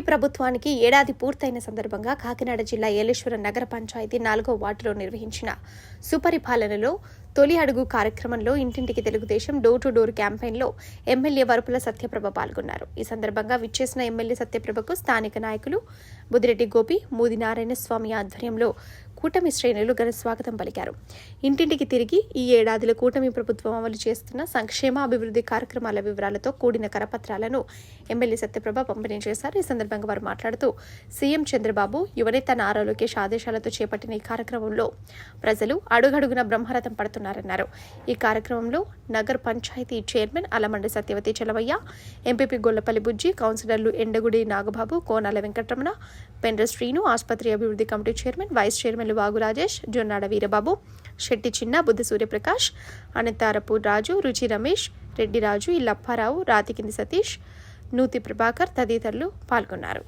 ప్రభుత్వానికి ఏడాది పూర్తయిన సందర్భంగా కాకినాడ జిల్లా ఏలేశ్వరం నగర పంచాయతీ నాలుగో వార్డులో నిర్వహించిన సుపరిపాలనలో తొలి అడుగు కార్యక్రమంలో ఇంటింటికి తెలుగుదేశం డోర్ టు డోర్ క్యాంపెయిన్లో ఎమ్మెల్యే వరపుల సత్యప్రభ పాల్గొన్నారు. ఈ సందర్భంగా విచ్చేసిన ఎమ్మెల్యే సత్యప్రభకు స్థానిక నాయకులు బుదిరెడ్డి గోపి మూది నారాయణ స్వామి ఆధ్వర్యంలో కూటమి శ్రేణులు ఘన స్వాగతం పలికారు. ఇంటింటికి తిరిగి ఈ ఏడాదిలో కూటమి ప్రభుత్వం అమలు చేస్తున్న సంక్షేమ అభివృద్ధి కార్యక్రమాల వివరాలతో కూడిన కరపత్రాలను ఎమ్మెల్యే సత్యప్రభ పంపిణీ చేశారు. ఈ సందర్భంగా వారు మాట్లాడుతూ సీఎం చంద్రబాబు యువనేత నారా లోకేష్ ఆదేశాలతో చేపట్టిన ఈ కార్యక్రమంలో ప్రజలు అడుగడుగున బ్రహ్మరథం పడుతున్నారన్నారు. ఈ కార్యక్రమంలో నగర్ పంచాయతీ చైర్మన్ అలమండి సత్యవతి చలవయ్య ఎంపీపీ గొల్లపల్లి బుజ్జి కౌన్సిలర్లు ఎండగుడి నాగబాబు కోనాల వెంకటరమణ పెండ్ర శ్రీను ఆసుపత్రి అభివృద్ధి కమిటీ చైర్మన్ వైస్ చైర్మన్ చైర్మన్లు వాగు రాజేష్ జొన్నాడ వీరబాబు శెట్టి చిన్న బుద్ధ సూర్యప్రకాష్ అనంతారపు రాజు రుచి రమేష్ రెడ్డి రాజు ఇల్లప్పారావు రాతికింది సతీష్ నూతి ప్రభాకర్ తదితరులు పాల్గొన్నారు.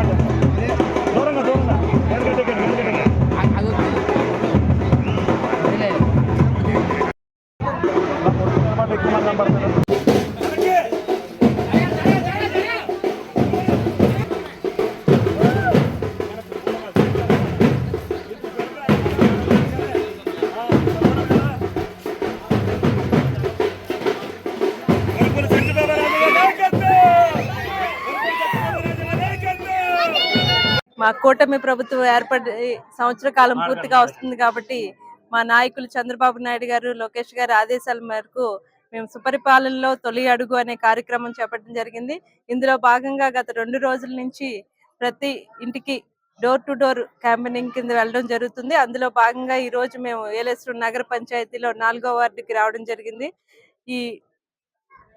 পারবেন మా కూటమి ప్రభుత్వం ఏర్పడి సంవత్సర కాలం పూర్తిగా వస్తుంది కాబట్టి మా నాయకులు చంద్రబాబు నాయుడు గారు లోకేష్ గారి ఆదేశాల మేరకు మేము సుపరిపాలనలో తొలి అడుగు అనే కార్యక్రమం చేపట్టడం జరిగింది. ఇందులో భాగంగా గత రెండు రోజుల నుంచి ప్రతి ఇంటికి డోర్ టు డోర్ క్యాంపెయినింగ్ కింద వెళ్ళడం జరుగుతుంది. అందులో భాగంగా ఈ రోజు మేము ఏలేశ్వరం నగర పంచాయతీలో నాలుగో వార్డుకి రావడం జరిగింది. ఈ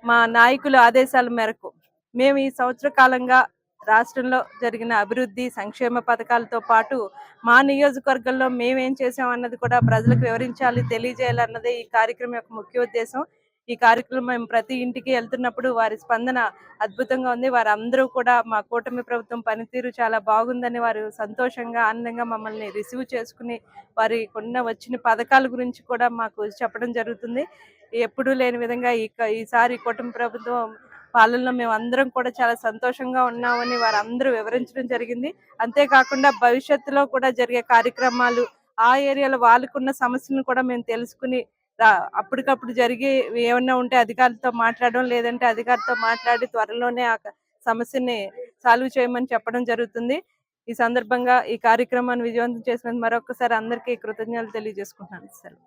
మా నాయకుల ఆదేశాల మేరకు మేము ఈ సంవత్సర కాలంగా రాష్ట్రంలో జరిగిన అభివృద్ధి సంక్షేమ పథకాలతో పాటు మా నియోజకవర్గంలో మేమేం చేసామన్నది కూడా ప్రజలకు వివరించాలి తెలియజేయాలన్నదే ఈ కార్యక్రమం యొక్క ముఖ్య ఉద్దేశం. ఈ కార్యక్రమం మేము ప్రతి ఇంటికి వెళ్తున్నప్పుడు వారి స్పందన అద్భుతంగా ఉంది. వారందరూ కూడా మా కూటమి ప్రభుత్వం పనితీరు చాలా బాగుందని వారు సంతోషంగా ఆనందంగా మమ్మల్ని రిసీవ్ చేసుకుని వారి కొన్న వచ్చిన పథకాల గురించి కూడా మాకు చెప్పడం జరుగుతుంది. ఎప్పుడూ లేని విధంగా ఈ ఈసారి కూటమి ప్రభుత్వం పాలనలో మేము అందరం కూడా చాలా సంతోషంగా ఉన్నామని వారందరూ వివరించడం జరిగింది. అంతేకాకుండా భవిష్యత్తులో కూడా జరిగే కార్యక్రమాలు ఆ ఏరియాలో వాళ్ళకున్న సమస్యలను కూడా మేము తెలుసుకుని అప్పటికప్పుడు జరిగి ఏమన్నా ఉంటే అధికారులతో మాట్లాడడం లేదంటే అధికారితో మాట్లాడి త్వరలోనే ఆ సమస్యని సాల్వ్ చేయమని చెప్పడం జరుగుతుంది. ఈ సందర్భంగా ఈ కార్యక్రమాన్ని విజయవంతం చేసినందుకు మరొకసారి అందరికీ కృతజ్ఞతలు తెలియజేసుకుంటున్నాను. సార్